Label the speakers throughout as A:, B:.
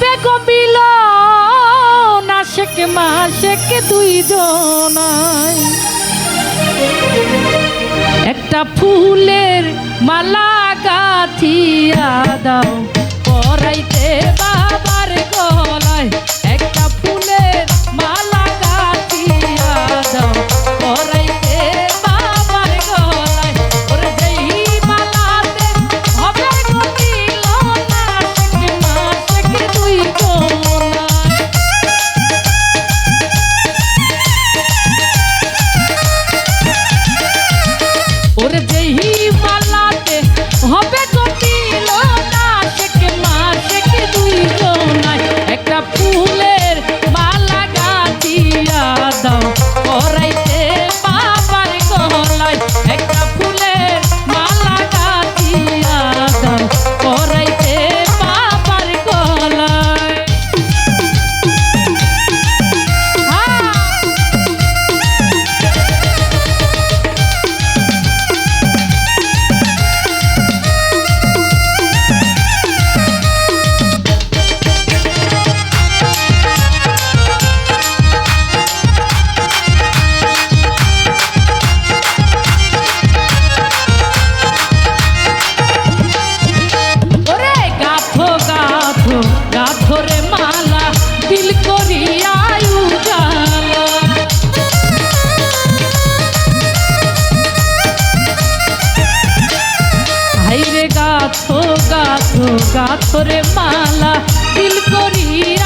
A: হবে কপিল নাশেক মাসেক দুই জনাই একটা ফুলের মালা গাথিয়া দাও পরাইতে ওরে যেই গাথরে মালা দিল করি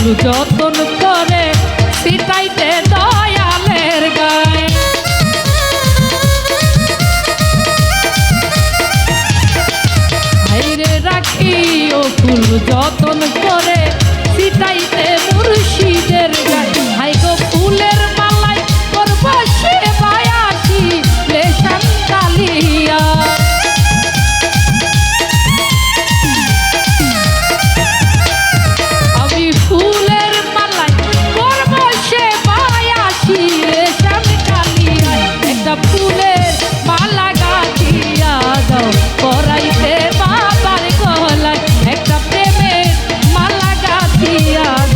A: যত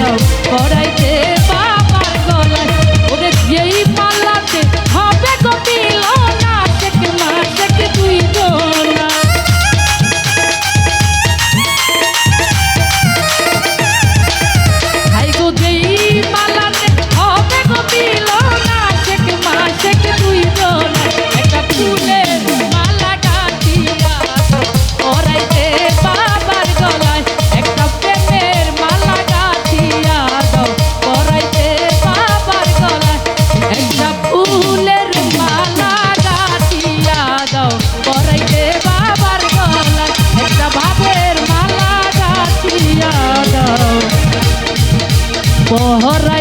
A: সব করাইতে পার। oh